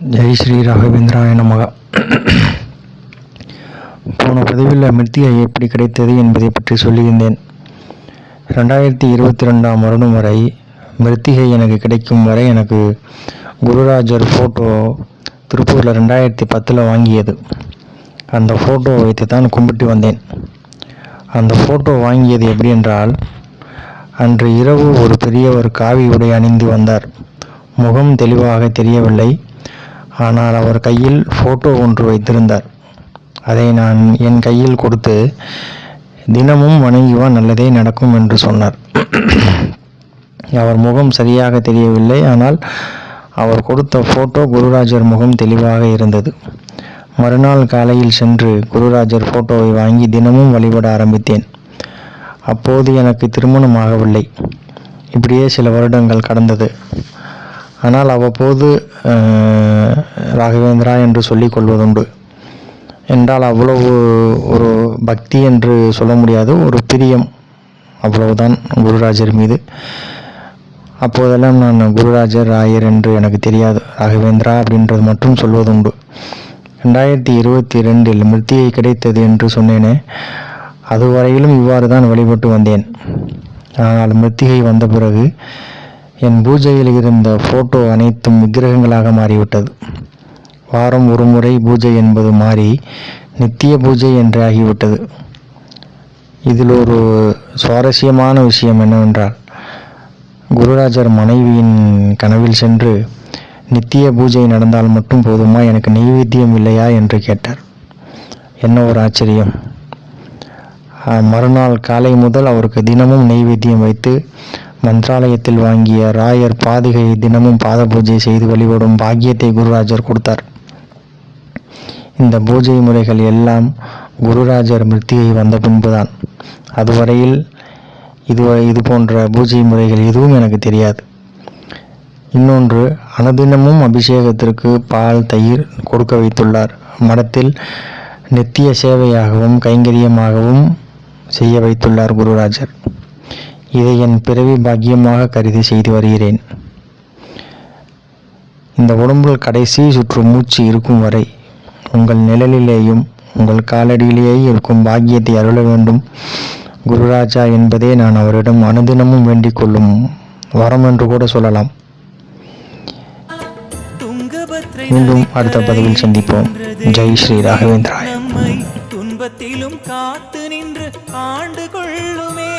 ஜெய் ஸ்ரீ ராகவேந்திராய நமகா. போன பதிவில் மிருத்திகை எப்படி கிடைத்தது என்பதை பற்றி சொல்லியிருந்தேன். ரெண்டாயிரத்தி இருபத்தி ரெண்டாம் வருடம் வரை மிருத்திகை எனக்கு கிடைக்கும் வரை எனக்கு குருராஜர் ஃபோட்டோ திருப்பூரில் ரெண்டாயிரத்தி பத்தில் வாங்கியது. அந்த ஃபோட்டோ வைத்து தான் கும்பிட்டு வந்தேன். அந்த ஃபோட்டோ வாங்கியது எப்படி என்றால் அன்று இரவு ஒரு பெரியவர் காவி உடை அணிந்து வந்தார். முகம் தெளிவாக தெரியவில்லை. ஆனால் அவர் கையில் ஃபோட்டோ ஒன்று வைத்திருந்தார். அதை நான் என் கையில் கொடுத்து தினமும் வணங்கி வா நல்லதே நடக்கும் என்று சொன்னார். அவர் முகம் சரியாக தெரியவில்லை ஆனால் அவர் கொடுத்த ஃபோட்டோ குருராஜர் முகம் தெளிவாக இருந்தது. மறுநாள் காலையில் சென்று குருராஜர் ஃபோட்டோவை வாங்கி தினமும் வழிபட ஆரம்பித்தேன். அப்போது எனக்கு திருமணம் ஆகவில்லை. இப்படியே சில வருடங்கள் கடந்தது. ஆனால் அவ்வப்போது என்று சொல்லிக் கொள்வதுண்டு. என்றால் அவ்வளவு ஒரு பக்தி என்று சொல்ல முடியாது. ஒரு பிரியம் அவ்வளவுதான் குருராஜர் மீது. அப்போதெல்லாம் நான் குருராஜர் ஆயர் என்று எனக்கு தெரியாது. ராகவேந்திரா அப்படின்றது மட்டும் சொல்வதுண்டு. ரெண்டாயிரத்தி இருபத்தி ரெண்டில் மிருத்திகை கிடைத்தது என்று சொன்னேனே அதுவரையிலும் இவ்வாறு தான் வழிபட்டு வந்தேன். ஆனால் மிருத்திகை வந்த பிறகு என் பூஜையில் இருந்த ஃபோட்டோ அனைத்தும் விக்கிரகங்களாக மாறிவிட்டது. வாரம் ஒரு முறை பூஜை என்பது மாறி நித்திய பூஜை என்று ஆகிவிட்டது. இதில் ஒரு சுவாரஸ்யமான விஷயம் என்னவென்றால் குருராஜர் மனைவியின் கனவில் சென்று நித்திய பூஜை நடந்தால் மட்டும் போதுமா? எனக்கு நெய்வேத்தியம் இல்லையா? என்று கேட்டார். என்ன ஒரு ஆச்சரியம். மறுநாள் காலை முதல் அவருக்கு தினமும் நெய்வேத்தியம் வைத்து மந்திராலயத்தில் வாங்கிய ராயர் பாதுகையை தினமும் பாத பூஜை செய்து வழிபடும் பாக்கியத்தை குருராஜர் கொடுத்தார். இந்த பூஜை முறைகள் எல்லாம் குருராஜர் மிருத்திகை வந்த பின்புதான். அதுவரையில் இது இது போன்ற பூஜை முறைகள் எதுவும் எனக்கு தெரியாது. இன்னொன்று அனுதினமும் அபிஷேகத்திற்கு பால் தயிர் கொடுக்க வைத்துள்ளார். மடத்தில் நித்திய சேவையாகவும் கைங்கரியமாகவும் செய்ய வைத்துள்ளார் குருராஜர். இதை என் பிறவி பாக்கியமாக கருதி செய்து வருகிறேன். இந்த உடம்பில் கடைசி சுற்று மூச்சு இருக்கும் வரை உங்கள் நிழலிலேயும் உங்கள் காலடியிலேயே இருக்கும் பாக்கியத்தை அருள வேண்டும். குருராஜா என்பதே நான் அவரிடம் அனுதினமும் வேண்டிக் கொள்ளும். வரம் என்று கூட சொல்லலாம். மீண்டும் அடுத்த பதிவில் சந்திப்போம். ஜெய் ஸ்ரீ ராகவேந்திராய். துன்பத்திலும் காத்து நின்று ஆண்டு கொள்ளுமே.